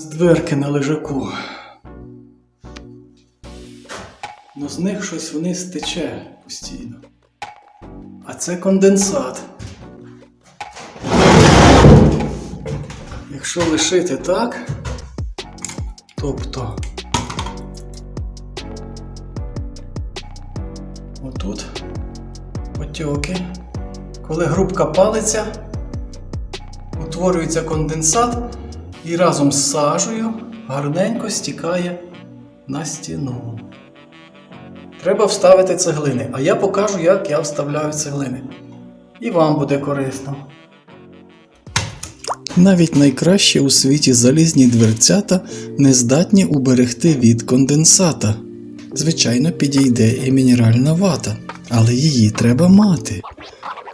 З дверки на лежаку. Ну з них щось вниз тече постійно. А це конденсат. Якщо лишити так, тобто отут потьоки, коли грубка палиться, утворюється конденсат і разом з сажею гарненько стікає на стіну. Треба вставити цеглини, а я покажу, як я вставляю цеглини. І вам буде корисно. Навіть найкращі у світі залізні дверцята не здатні уберегти від конденсата. Звичайно, підійде і мінеральна вата, але її треба мати.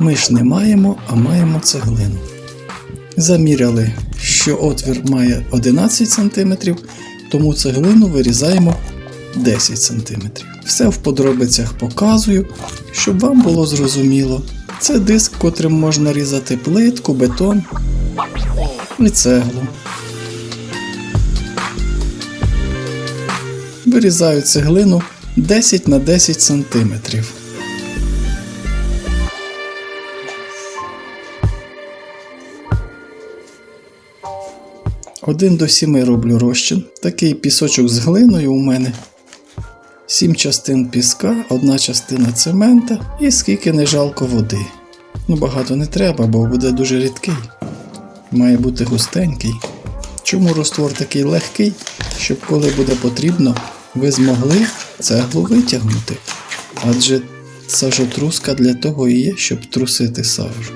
Ми ж не маємо, а маємо цеглину. Заміряли, що отвір має 11 см, тому цеглину вирізаємо 10 см. Все в подробицях показую, щоб вам було зрозуміло. Це диск, котрим можна різати плитку, бетон і цеглу. Вирізаю цеглину 10 на 10 см. Один до сіми роблю розчин. Такий пісочок з глиною у мене. Сім частин піска, одна частина цемента і скільки не жалко води. Ну багато не треба, бо буде дуже рідкий. Має бути густенький. Чому розтвор такий легкий, щоб коли буде потрібно, ви змогли цеглу витягнути. Адже сажотруска для того і є, щоб трусити сажу.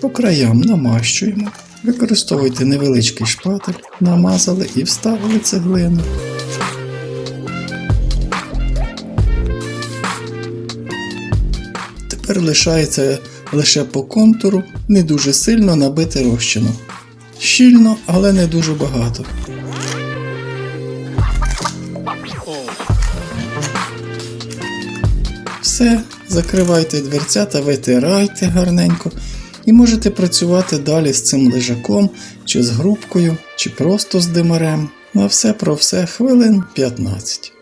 По краям намащуємо. Використовуйте невеличкий шпатель, намазали і вставили цеглину. Тепер лишається лише по контуру не дуже сильно набити розчину. Щільно, але не дуже багато. Все, закривайте дверцята, витирайте гарненько і можете працювати далі з цим лежаком, чи з грубкою, чи просто з димарем. На все про все хвилин 15.